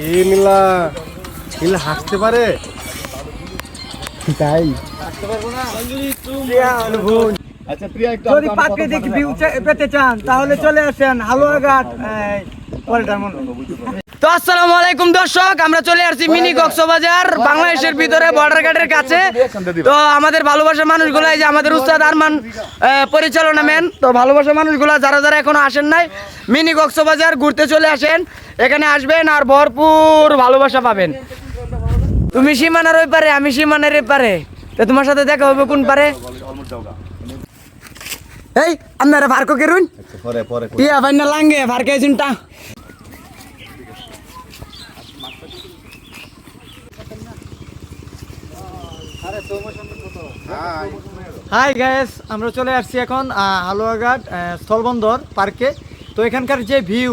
এ নীলা নীলা হাসতে পারে? তাই। আচ্ছা প্রিয়া একটু যদি প্রাকৃতিক ভিউ পেতে চান তাহলে চলে আসেন হালুয়াঘাট পল্টার পল্টন তো আসসালামু আলাইকুম দর্শক। আমরা চলে আসছি মিনি কক্সবাজার বাংলাদেশের ভিতরে বর্ডার ঘাটের কাছে। তো আমাদের ভালোবাসার মানুষগুলো এই যে আমাদের উস্তাদ আরমান পরিচালনা ম্যান। তো ভালোবাসার মানুষগুলো যারা যারা এখনও আসেন নাই মিনি কক্সবাজার ঘুরতে চলে আসেন। এখানে আসবেন আর ভরপুর ভালোবাসা পাবেন। তুমি সীমানার ওই পারে আমি সীমানার এই পারে। তো তোমার সাথে দেখা হবে কোন পারে? এই আপনারা ভার্কো কেরুন? পরে পরে টিয়া ভাই না লাঙ্গে ভার্কে চিন্তা হাই গ্যাস আমরা চলে আসছি এখন হালুয়াঘাট স্থলবন্দর পার্কে। তো এখানকার যে ভিউ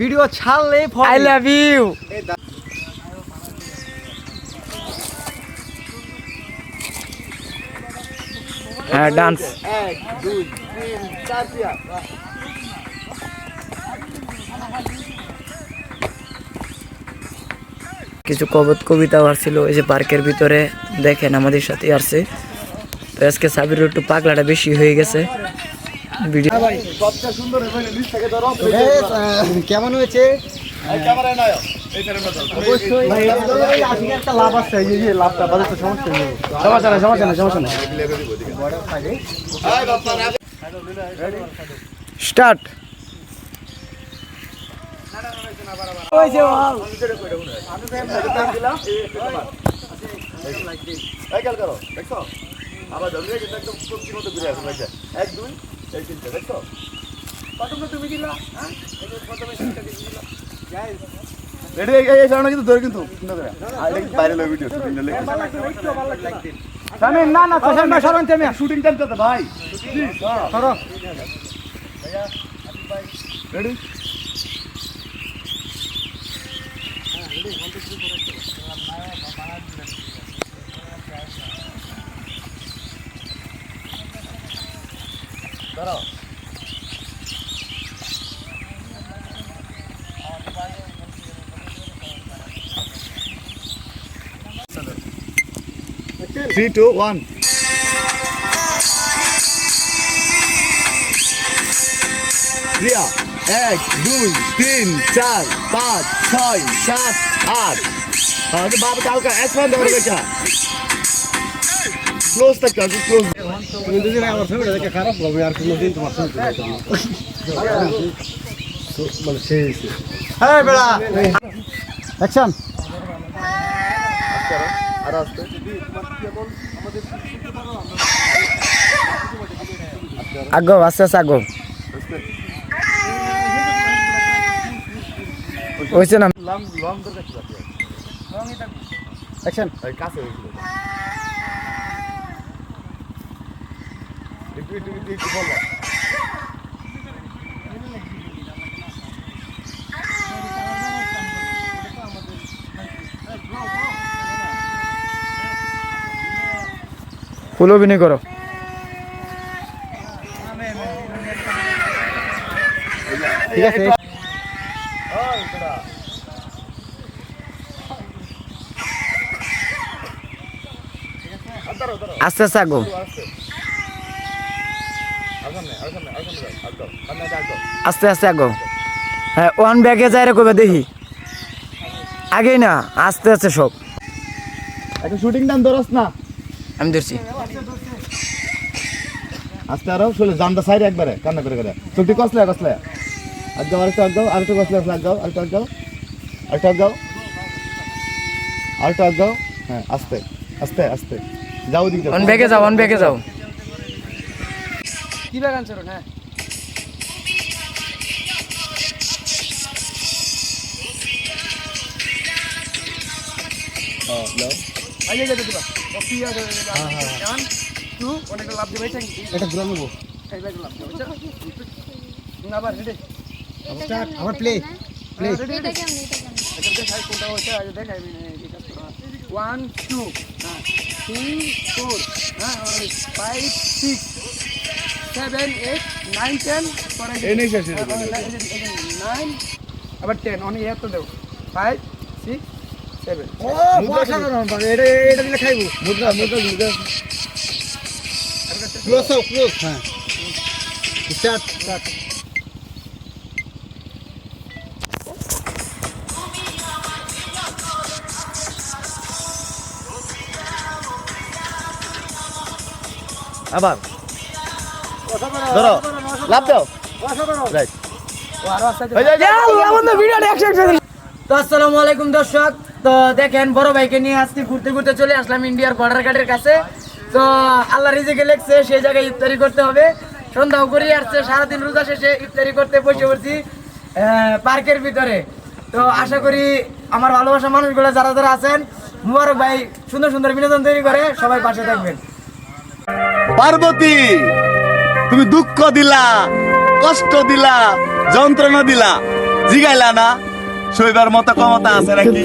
ভিডিও ছাড়লে আই লাভ ইউ হ্যাঁ ডান্স কিছু কবত কবিতাও আসছিল এই যে পার্কের ভিতরে দেখেন আমাদের সাথে আসছে। তো আজকে সাবির একটু পাগলাটা বেশি হয়ে গেছে। ভিডিও ধরো কেমন হয়েছে? ক্যামেরায় আবার ধরলে কিন্তু একদম সবজির মতো ঘুরে দেখছ এক দুই তিনটে দেখছ রেডি এই জানা কিন্তু ধরে কিন্তু বাইরে সামিন না না কোশন না সরন তুমি শুটিং টাইম তো ভাই সরো ready three two one Riya এক দুই তিন চার পাঁচ ছয় সাত আট আরে বাবা কালকা একবার ধরে বেটা ক্লোজ থাকতে হবে ক্লোজ তুমি যদি আমার ছবিটা দেখে খারাপ হবে আর কোনোদিন তোমার ছবি তুলতে হবে না। তো, মানে সেই হ্যাঁ বেড়া অ্যাকশন আর আসতে আগো আস্তে আস্তে আগো হয়েছে না লং লং করে কাছে অ্যাকশন এই কাছে হয়েছিল একটু একটু একটু একটু বলো ফুল অভিনয় করো ঠিক আছে আস্তে আস্তে আগো আস্তে আস্তে আগো হ্যাঁ ওয়ান ব্যাগে যাই রে কবে দেখি। আগেই না আস্তে আস্তে সব। একটা শুটিং টাইম ধরস না। আমি ধরছি। আস্তে আরও শুলে জানটা সাইড একবারে কান্না করে করে। চুটি কসলে কসলে আগাও আরেকটু আগাও আরেকটু কসলে কসলে আগাও আরেকটু আগাও। আরেকটু আগাও। আরেকটু আগাও। হ্যাঁ আস্তে আস্তে আস্তে। যাও দিকে ওয়ান ব্যাগে যাও ওয়ান ব্যাগে যাও কি বাগান চলো হ্যাঁ আগে যেতে দিবা কপি আর ওয়ান টু অনেকটা লাভ দিবে থ্যাংক ইউ এটা ঘুরে নেবো এইবার লাভ দিবে বুঝছো না আবার রেডি স্টার্ট আবার প্লে প্লে এটা দেখাই কোনটা হচ্ছে আজ দেখাই আমি ওয়ান টু হ্যাঁ থ্রি ফোর হ্যাঁ five six seven eight nine ten. Nine আবার টেন অনেক এত দেও ফাইভ সিক্স সেভেন এটা এটা দিলে খাইবো। মুদ্রা মুদ্রা মুদ্রা। ক্লোজ আপ ক্লোজ হ্যাঁ। স্টার্ট স্টার্ট আবার। ধরো। লাভ দাও। রাইট তো আসসালামু আলাইকুম দর্শক। তো দেখেন বড় ভাইকে নিয়ে আজকে ঘুরতে ঘুরতে চলে আসলাম ইন্ডিয়ার বর্ডার গার্ডের কাছে। তো আল্লাহ রিজিকে লেগছে সেই জায়গায় ইফতারি করতে হবে। সন্ধ্যাও করি আসছে সারাদিন রোজা শেষে ইফতারি করতে বসে পড়ছি পার্কের ভিতরে। তো আশা করি আমার ভালোবাসা মানুষগুলো যারা যারা আছেন মুবারক ভাই সুন্দর সুন্দর বিনোদন তৈরি করে সবাই পাশে থাকবেন। পার্বতী তুমি দুঃখ দিলা কষ্ট দিলা যন্ত্রণা দিলা জিগাইলা না? শৈবার মতো ক্ষমতা আছে নাকি?